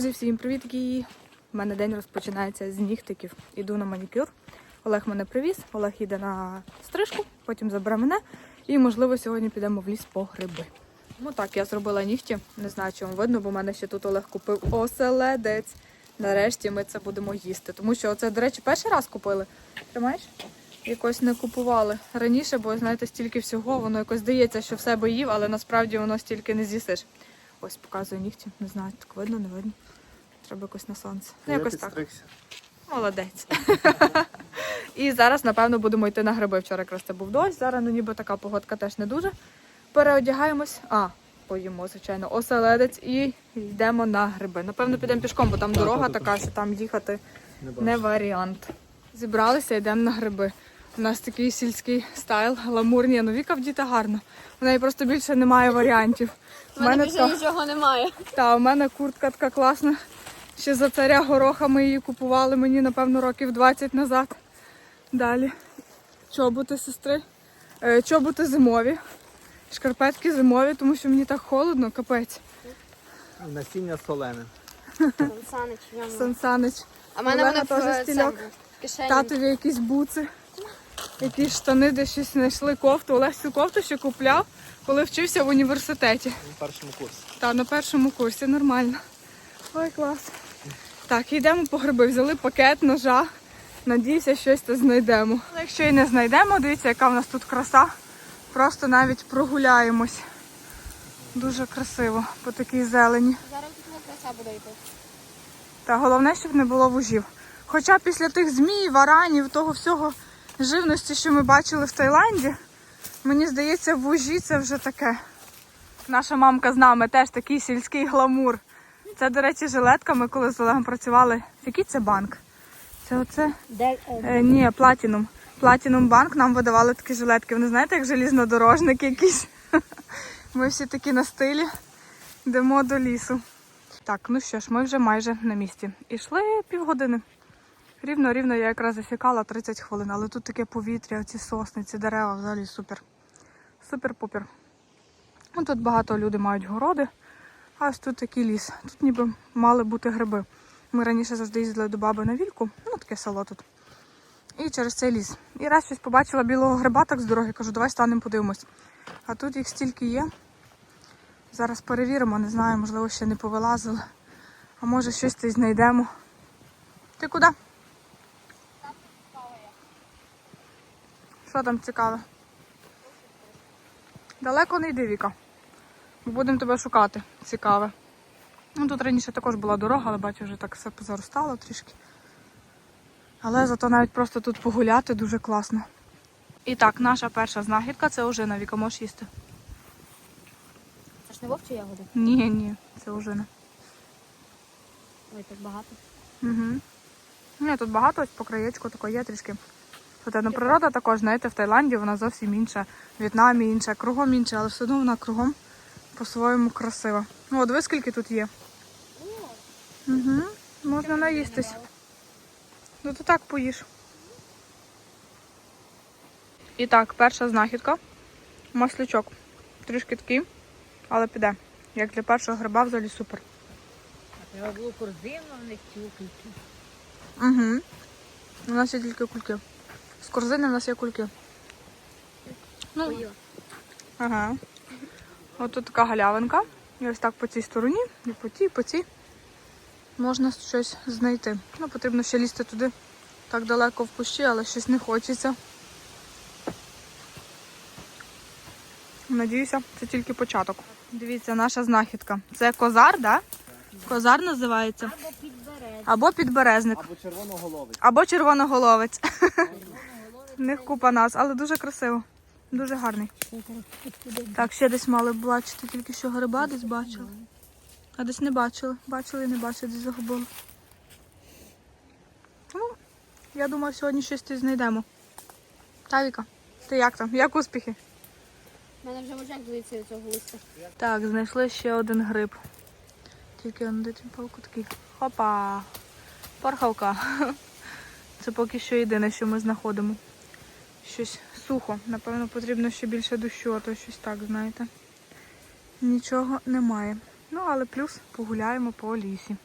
Друзі, всім привітки! У мене день розпочинається з нігтиків. Іду на манікюр. Олег мене привіз, Олег їде на стрижку, потім забере мене. І, можливо, сьогодні підемо в ліс по гриби. Ну так, я зробила нігті. Не знаю, чи вам видно, бо в мене ще тут Олег купив оселедець. Нарешті ми це будемо їсти. Тому що це, до речі, перший раз купили. Тримаєш? Якось не купували раніше, бо знаєте, стільки всього, воно якось здається, що в себе їв, але насправді воно стільки не з'їсиш. Ось показую нігті. Не знаю, так видно, не видно. Треба якось на сонце. Ну, якось так. Молодець. І зараз, напевно, будемо йти на гриби. Вчора якраз це був дощ, зараз ну, ніби така погодка теж не дуже. Переодягаємось. А, поїмо, звичайно, оселедець і йдемо на гриби. Напевно, підемо пішком, бо там дорога так, так. така, що там їхати Не не варіант. Зібралися, йдемо на гриби. У нас такий сільський стайл, гламурні. Ну, Віка вдіта гарно. У неї просто більше немає варіантів. У мене більше нічого немає. та, у мене куртка така класна. Ще за царя гороха ми її купували мені, напевно, років 20 назад. Далі. Чоботи сестри. Е, чоботи зимові. Шкарпетки зимові, тому що мені так холодно, капець. Насіння солене. Санич, в ньому. Сансанич. А в мене в теж стільок. кишені. Татові якісь буци, якісь штани, де щось знайшли кофту. Олег цю кофту ще купляв, коли вчився в університеті. На першому курсі. Та на першому курсі нормально. Ой, клас. Так, йдемо по гриби. Взяли пакет, ножа. Надіюся, щось тут знайдемо. Але якщо і не знайдемо, дивіться, яка в нас тут краса. Просто навіть прогуляємось. Дуже красиво по такій зелені. Зараз тут краса буде йти. Та головне, щоб не було вужів. Хоча після тих змій, варанів, того всього живності, що ми бачили в Таїланді, мені здається, вужі це вже таке. Наша мамка з нами теж такий сільський гламур. Це, до речі, жилетка. Ми коли з Олегом працювали. Який це банк? Це оце? Де, Е, ні, Платінум. Платінум банк нам видавали такі жилетки. Вони знаєте, як желізнодорожник якийсь. Ми всі такі на стилі. Йдемо до лісу. Так, ну що ж, ми вже майже на місці. Ішли півгодини. Рівно, рівно я якраз засікала 30 хвилин, але тут таке повітря, ці сосни, ці дерева взагалі супер. Супер-пупер. Ну, тут багато людей мають городи, а ось тут такий ліс. Тут ніби мали бути гриби. Ми раніше завжди їздили до баби на вільку, ну таке село тут. І через цей ліс. І раз щось побачила білого гриба так з дороги, кажу, давай станемо подивимось. А тут їх стільки є. Зараз перевіримо, не знаю, можливо, ще не повилазили. А може щось знайдемо. Ти куди? Що там цікаве? Далеко не йди, Віка. Ми будемо тебе шукати. Цікаве. Ну, тут раніше також була дорога, але бачу, вже так все позаростало трішки. Але зато навіть просто тут погуляти дуже класно. І так, наша перша знахідка це ожина. Віка, можеш їсти? Це ж не вовчі ягоди? Ні, ні, це ожина. Ой, так багато. Угу. Ні, тут багато ось по краєчку тако є трішки. Тут ну, природа також, знаєте, в Таїланді вона зовсім інша, в В'єтнамі інша, кругом інша, але все одно вона кругом по-своєму красива. Ну, от ви скільки тут є? Угу. Можна наїстись. Ну то так поїж. І так, перша знахідка. Маслячок. Трішки такий, але піде. Як для першого гриба взагалі супер. Треба було корзину, а не тюкельки. Угу. У нас є тільки кульки. З корзини у нас є кульки. Ну, ага. От тут така галявинка. І ось так по цій стороні, і по тій, і по цій можна щось знайти. Ну, потрібно ще лізти туди так далеко в кущі, але щось не хочеться. Надіюся, це тільки початок. Дивіться, наша знахідка. Це козар, так? Да? Козар називається. Або підберег. Або підберезник. Або червоноголовий. Або червоноголовець. В них купа нас, але дуже красиво. Дуже гарний. Так, ще десь мали бачити, тільки що гриба десь бачили. А десь не бачили. Бачили і не бачили, десь загубили. Ну, я думаю, сьогодні щось тут знайдемо. Та, Віка, ти як там? Як успіхи? У мене вже мужик здається від цього листя. Так, знайшли ще один гриб. Тільки он де палку такий. Хопа! Порхавка. Це поки що єдине, що ми знаходимо. Щось сухо. Напевно, потрібно ще більше дощу, а то щось так, знаєте. Нічого немає. Ну, але плюс погуляємо по лісі.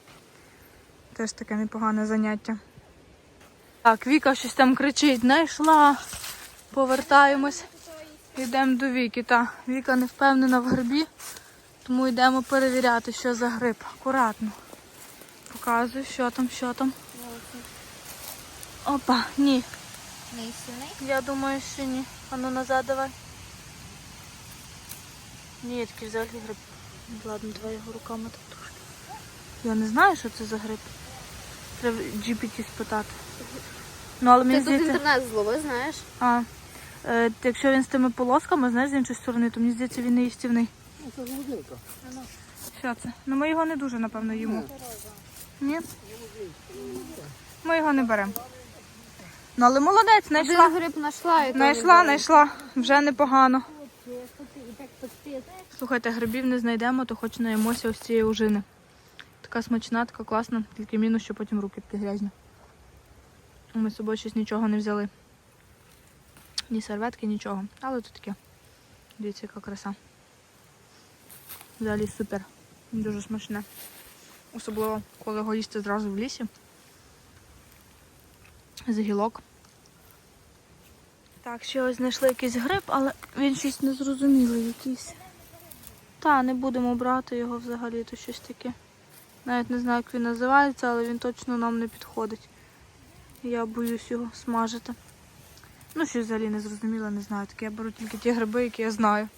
Теж таке непогане заняття. Так, Віка щось там кричить, знайшла. Повертаємось. Йдемо до Віки. Та Віка не впевнена в грибі, тому йдемо перевіряти, що за гриб. Акуратно. Показую, що там, що там. Опа, ні. Нейсяний. Я думаю, що ні. Ану назад давай. Ні, я такий взагалі гриб. Ладно, давай його руками так трошки. Я не знаю, що це за гриб. Треба GPT спитати. Ну, але Ти мені тут здається, інтернет зловив, знаєш? а, е, якщо він з тими полосками, знаєш, з іншої сторони, то мені здається, він не їстівний. Ну, це голубинка. Що це? Ну ми його не дуже, напевно, їмо. Ні? Ми його не беремо. Ну, але молодець, знайшла. Один гриб знайшла Знайшла, знайшла. Вже непогано. Слухайте, грибів не знайдемо, то хоч наїмося ось цієї ужини. Така смачна, така класна, тільки мінус, що потім руки такі грязні. Ми з собою щось нічого не взяли. Ні серветки, нічого. Але тут таке. Дивіться, яка краса. Взагалі супер. Дуже смачне. Особливо, коли його їсти зразу в лісі. З гілок. Так, ще ось знайшли якийсь гриб, але він щось незрозумілий якийсь. Та, не будемо брати його взагалі, то щось таке. Навіть не знаю, як він називається, але він точно нам не підходить. Я боюсь його смажити. Ну, щось взагалі не зрозуміло, не знаю. Таке я беру тільки ті гриби, які я знаю.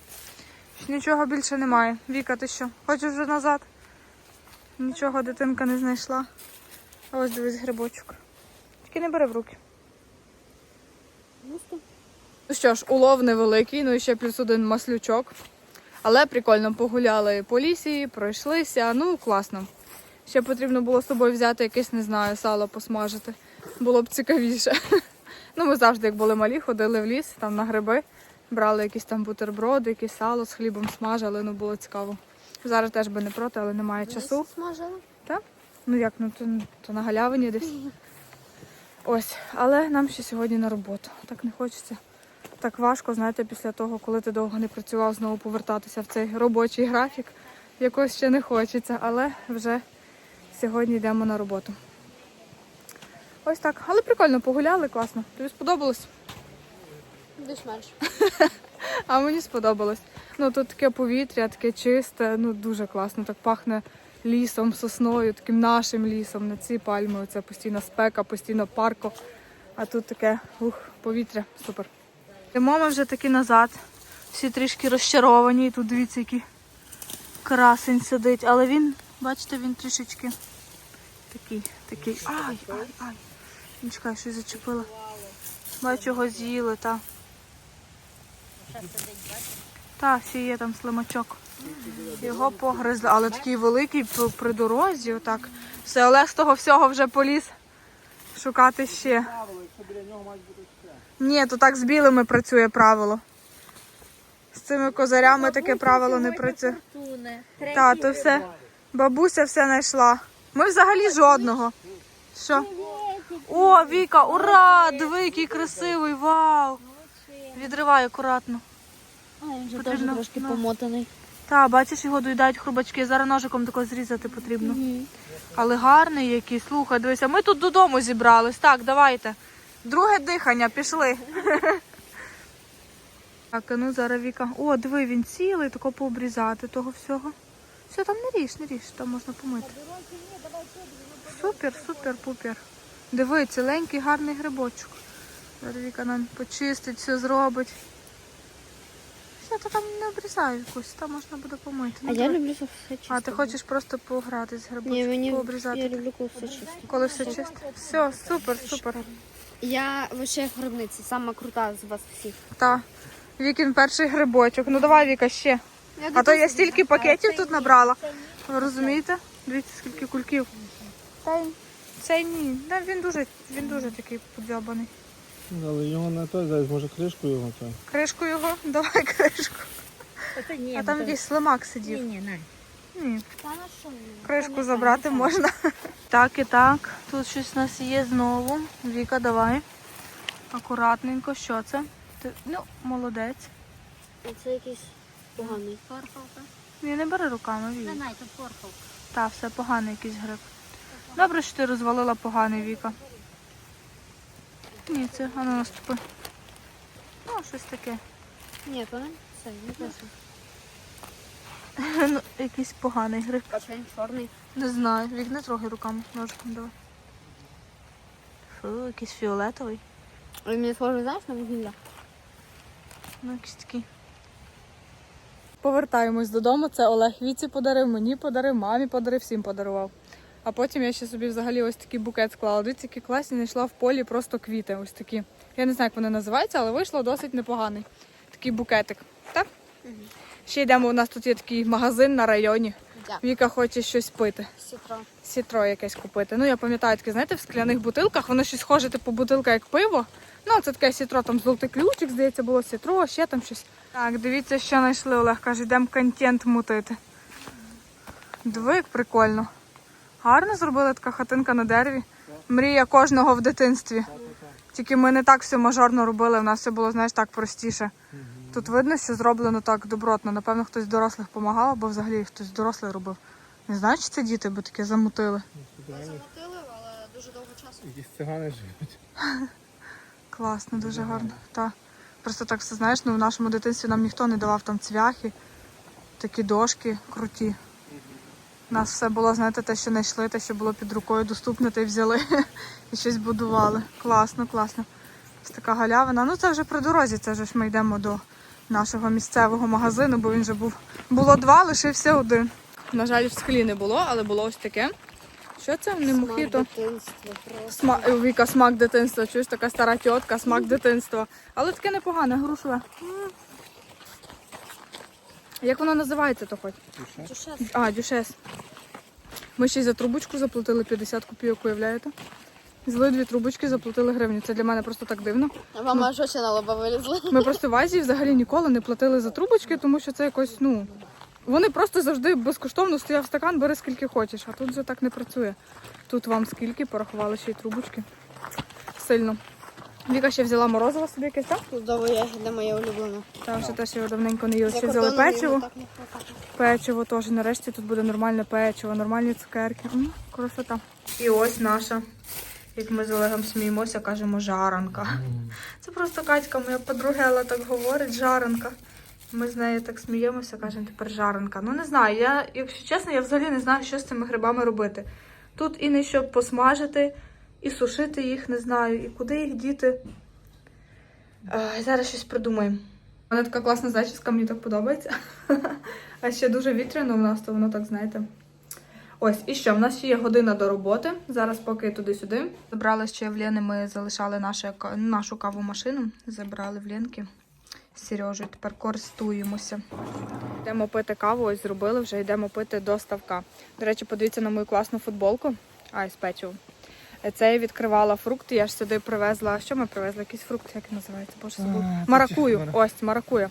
Нічого більше немає. Віка, ти що? Хочеш вже назад? Нічого дитинка не знайшла. А ось дивись грибочок. Тільки не бери в руки. Ну що ж, улов невеликий, ну і ще плюс один маслючок. Але прикольно погуляли по лісі, пройшлися. Ну, класно. Ще потрібно було з собою взяти якесь, не знаю, сало посмажити. Було б цікавіше. Ну, ми завжди, як були малі, ходили в ліс, там на гриби, брали якісь там бутерброди, якесь сало з хлібом смажили, ну було цікаво. Зараз теж би не проти, але немає часу. Смажила. Ну як, ну то, то на галявині десь. Ось, але нам ще сьогодні на роботу. Так не хочеться. Так важко, знаєте, після того, коли ти довго не працював, знову повертатися в цей робочий графік. Якось ще не хочеться, але вже сьогодні йдемо на роботу. Ось так. Але прикольно погуляли, класно. Тобі сподобалось? Більш-менш. А мені сподобалось. Ну тут таке повітря, таке чисте, ну дуже класно. Так пахне лісом, сосною, таким нашим лісом. Не ці пальми, це постійно спека, постійно парко. А тут таке ух, повітря, супер. Йдемо ми вже таки назад. Всі трішки розчаровані. І тут дивіться, який красень сидить. Але він, бачите, він трішечки такий, такий. Ай, ай, ай. Ну, Чекай, щось зачепила. Бачу, його з'їли, та. Так, ще є там слимачок. Його погризли, але такий великий при дорозі, отак. Все, Олег з того всього вже поліз шукати ще. Ні, то так з білими працює правило. З цими козарями таке правило не працює. Та, то все. Бабуся все знайшла. Ми взагалі жодного. Що? О, Віка, ура! Диви, який красивий, вау! Відривай акуратно. А, він вже теж трошки помотаний. Та, бачиш, його доїдають хрубачки. Зараз ножиком тако зрізати потрібно. Але гарний який. Слухай, дивися, ми тут додому зібрались. Так, давайте. Друге дихання, пішли. Так, а ну зараз Віка. О, диви, він цілий, тако пообрізати того всього. Все, там не ріж, не ріж, там можна помити. Супер, супер, пупер. Диви, ціленький гарний грибочок. Зараз Віка нам почистить, все зробить. Все, то там не обрізаю якось, там можна буде помити. А Ну, я давай. люблю щоб все чисто. А ти хочеш просто пограти з Ні, грибочком, мені пообрізати? я люблю, коли все чисто. Коли все чисто? Все, супер, супер. Я вообще в гробниці, сама крута з вас всіх. Та. Вікін перший грибочок. Ну давай, Віка, ще. А то я стільки пакетів тут набрала. Ви розумієте? Дивіться, скільки кульків. Та й- цей ні. Да, він дуже, він дуже такий подзьобаний. Але його не той зараз, може кришку його той. Кришку його, давай кришку. Оце ні, А там якийсь слимак сидів. ні, на. Ні, Та на кришку забрати можна. Так і так. Тут щось у нас є знову. Віка, давай. Акуратненько, що це? Ти, ну, молодець. Це якийсь поганий. Форфалка. Ні, не бери руками, Віка. Не, не, це форфалка. Та, все поганий якийсь гриб. Добре, що ти розвалила поганий Віка. Ні, це а ну. Ну, щось таке. Ні, то не це, не те, що. ну, якийсь поганий гриб. А Він чорний. Не знаю, вік не трогай руками, ножиком давай. Фу, якийсь фіолетовий. Він мені схожий, знаєш, на вугілля. Ну, якийсь такий. Повертаємось додому. Це Олег Віці подарив, мені подарив, мамі подарив, всім подарував. А потім я ще собі взагалі ось такий букет склала. Дивіться, які класні, знайшла в полі просто квіти. Ось такі. Я не знаю, як вони називаються, але вийшло досить непоганий. Такий букетик. Так? Ще йдемо, у нас тут є такий магазин на районі. Дякую. Віка хоче щось пити. Сітро. Сітро якесь купити. Ну, я пам'ятаю таке, знаєте, в скляних бутилках, воно щось схоже, типу бутилка як пиво. Ну, це таке сітро, там золотий ключик, здається, було сітро, ще там щось. Так, дивіться, що знайшли, Олег каже, йдемо контент мутити. Диви, як прикольно. Гарно зробили така хатинка на дереві. Мрія кожного в дитинстві. Тільки ми не так все мажорно робили, в нас все було, знаєш, так простіше. Тут видно, що зроблено так добротно. Напевно, хтось з дорослих допомагав, або взагалі хтось дорослий робив. Не знаю, чи це діти, бо таке замутили. Замотили, але дуже довго часу. Якісь цигани живуть. Класно, дуже гарно. Та. Просто так все знаєш, ну в нашому дитинстві нам ніхто не давав там цвяхи, такі дошки круті. У нас все було, знаєте, те, що знайшли, те, що було під рукою доступне, те й взяли і щось будували. Класно, класно. Ось така галявина. Ну це вже при дорозі, це вже ж ми йдемо до нашого місцевого магазину, бо він вже був. Було два, лишився один. На жаль, в склі не було, але було ось таке. Що це? Не просто. Сма... Віка, смак дитинства. Чуєш, така стара тітка, смак дитинства. Але таке непогане, грушове. Як воно називається то хоч? Дюшес. А, дюшес. Ми ще й за трубочку заплатили 50 копійок, уявляєте? Зли дві трубочки, заплатили гривню. Це для мене просто так дивно. А мама що ще на лоба вилізла? Ми просто в Азії взагалі ніколи не платили за трубочки, тому що це якось, ну. Вони просто завжди безкоштовно стояв стакан, бери скільки хочеш, а тут вже так не працює. Тут вам скільки порахували ще й трубочки. Сильно. Віка ще взяла морозиво собі якесь, так? Плодово ягідне моє улюблене. Там вже теж його давненько не їли. Ще взяли печиво. Печиво теж. Нарешті тут буде нормальне печиво, нормальні цукерки. М, красота. І ось наша, як ми з Олегом сміємося, кажемо жаранка. Це просто Катька, моя подругела так говорить, жаранка. Ми з нею так сміємося, кажемо тепер жаранка. Ну не знаю, я, якщо чесно, я взагалі не знаю, що з цими грибами робити. Тут і не щоб посмажити, і сушити їх, не знаю, і куди їх діти. Е, зараз щось придумаємо. У мене така класна зачіска, мені так подобається. А ще дуже вітряно в нас, то воно так, знаєте. Ось, і що? В нас є година до роботи. Зараз поки туди-сюди. Забрали ще в Лени, ми залишали нашу, нашу кавомашину. Забрали в Ленки з Сережею. Тепер користуємося. Йдемо пити каву, ось зробили, вже йдемо пити до ставка. До речі, подивіться на мою класну футболку. А, із печивом. Це я відкривала фрукти. Я ж сюди привезла. Що ми привезли? Якийсь фрукт, як називається? Боже, забув. Маракую. Ось, маракуя.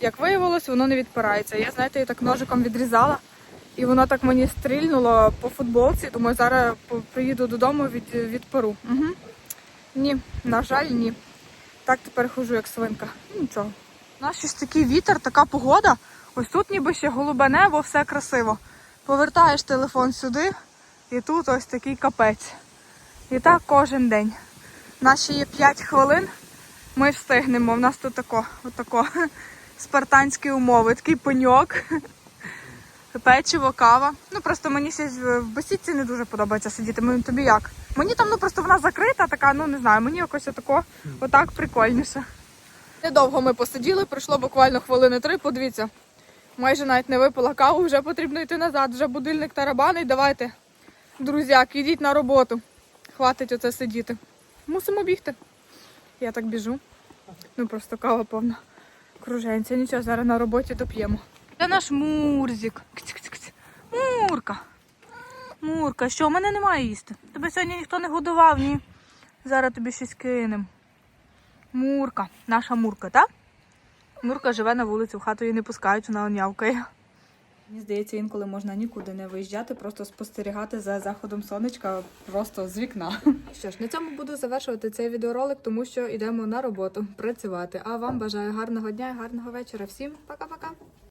Як виявилось, воно не відпирається. Я, знаєте, її так ножиком відрізала, і воно так мені стрільнуло по футболці. Думаю, зараз приїду додому від, відперу. Угу. Ні, на жаль, ні. Так тепер хожу, як свинка. Ну, Нічого. У нас щось такий вітер, така погода. Ось тут ніби ще голубе небо, все красиво. Повертаєш телефон сюди, і тут ось такий капець. І так кожен день. У нас ще є 5 хвилин. Ми встигнемо. У нас тут тако, отако, спартанські умови, такий пеньок, печиво, кава. Ну просто мені в бесідці не дуже подобається сидіти. Мені тобі як? Мені там ну просто вона закрита, така, ну не знаю, мені якось отако, отак прикольніше. Недовго ми посиділи, пройшло буквально хвилини три. Подивіться, майже навіть не випила каву, вже потрібно йти назад. Вже будильник тарабанить. Давайте, друзяк, ідіть на роботу. Хватить оце сидіти. Мусимо бігти. Я так біжу. Ну просто кава повна круженця. Нічого, зараз на роботі доп'ємо. Це наш Мурзик. Мурка. Мурка, що, в мене немає їсти. Тебе сьогодні ніхто не годував, ні. Зараз тобі щось кинем. Мурка. Наша Мурка, так? Мурка живе на вулиці, в хату її не пускають, вона онявкає. Мені здається, інколи можна нікуди не виїжджати, просто спостерігати за заходом сонечка просто з вікна. Що ж, на цьому буду завершувати цей відеоролик, тому що йдемо на роботу працювати. А вам бажаю гарного дня і гарного вечора. Всім пока-пока!